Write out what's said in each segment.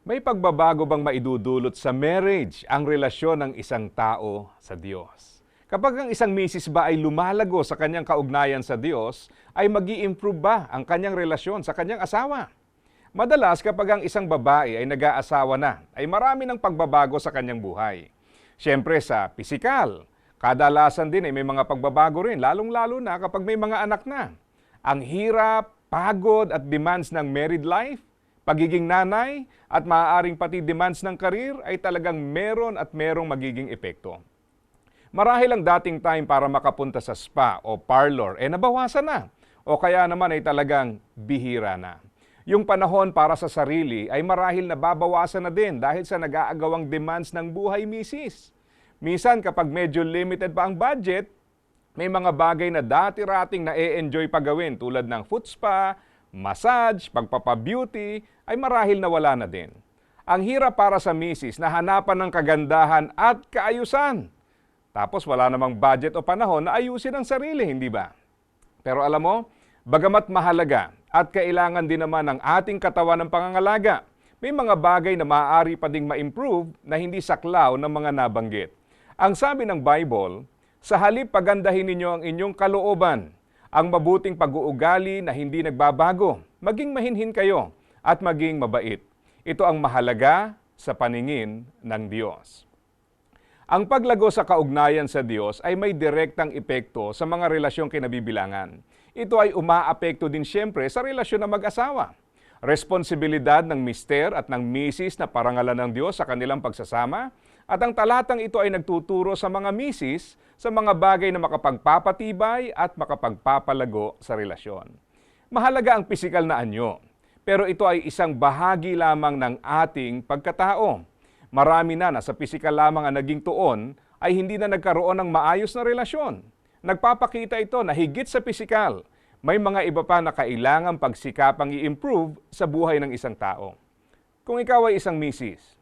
May pagbabago bang maidudulot sa marriage ang relasyon ng isang tao sa Diyos? Kapag ang isang misis ba ay lumalago sa kanyang kaugnayan sa Diyos, ay mag improve ba ang kanyang relasyon sa kanyang asawa? Madalas kapag ang isang babae ay nag-aasawa na, ay marami ng pagbabago sa kanyang buhay. Siyempre sa pisikal, kadalasan din ay may mga pagbabago rin, lalong-lalo na kapag may mga anak na. Ang hirap, pagod at demands ng married life, pagiging nanay at maaaring pati demands ng karir ay talagang meron at merong magiging epekto. Marahil ang dating time para makapunta sa spa o parlor, eh nabawasan na. O kaya naman ay talagang bihira na. Yung panahon para sa sarili ay marahil nababawasan na din dahil sa nag-aagawang demands ng buhay misis. Misan kapag medyo limited pa ang budget, may mga bagay na dati-rating na e-enjoy pagawin tulad ng foot spa, massage, pagpapabeauty, ay marahil nawala na din. Ang hirap para sa misis na hanapan ng kagandahan at kaayusan. Tapos wala namang budget o panahon na ayusin ang sarili, hindi ba? Pero alam mo, bagamat mahalaga at kailangan din naman ng ating katawan ng pangangalaga, may mga bagay na maaari pa ding ma-improve na hindi saklaw ng mga nabanggit. Ang sabi ng Bible, sa halip pagandahin ninyo ang inyong kalooban, ang mabuting pag-uugali na hindi nagbabago, maging mahinhin kayo at maging mabait. Ito ang mahalaga sa paningin ng Diyos. Ang paglago sa kaugnayan sa Diyos ay may direktang epekto sa mga relasyong kinabibilangan. Ito ay umaapekto din siyempre sa relasyon ng mag-asawa. Responsibilidad ng mister at ng misis na parangalan ng Diyos sa kanilang pagsasama at ang talatang ito ay nagtuturo sa mga misis sa mga bagay na makapagpapatibay at makapagpapalago sa relasyon. Mahalaga ang pisikal na anyo, pero ito ay isang bahagi lamang ng ating pagkatao. Marami na na sa pisikal lamang ang naging tuon ay hindi na nagkaroon ng maayos na relasyon. Nagpapakita ito na higit sa pisikal, may mga iba pa na kailangang pagsikapang i-improve sa buhay ng isang tao. Kung ikaw ay isang misis,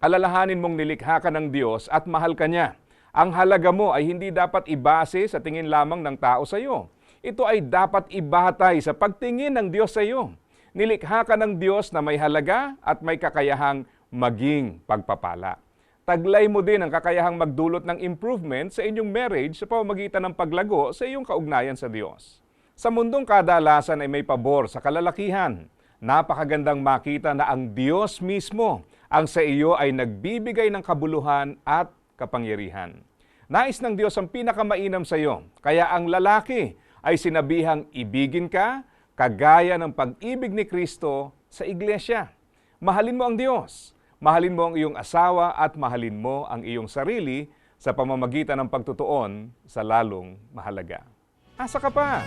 alalahanin mong nilikha ka ng Diyos at mahal ka niya. Ang halaga mo ay hindi dapat ibase sa tingin lamang ng tao sa iyo. Ito ay dapat ibatay sa pagtingin ng Diyos sa iyo. Nilikha ka ng Diyos na may halaga at may kakayahang maging pagpapala. Taglay mo din ang kakayahang magdulot ng improvement sa inyong marriage sa pamamagitan ng paglago sa iyong kaugnayan sa Diyos. Sa mundong kadalasan ay may pabor sa kalalakihan. Napakagandang makita na ang Diyos mismo ang sa iyo ay nagbibigay ng kabuluhan at kapangyarihan. Nais ng Diyos ang pinakamainam sa iyo, kaya ang lalaki ay sinabihang ibigin ka kagaya ng pag-ibig ni Kristo sa iglesia. Mahalin mo ang Diyos, mahalin mo ang iyong asawa at mahalin mo ang iyong sarili sa pamamagitan ng pagtutuon sa lalong mahalaga. Asa ka pa?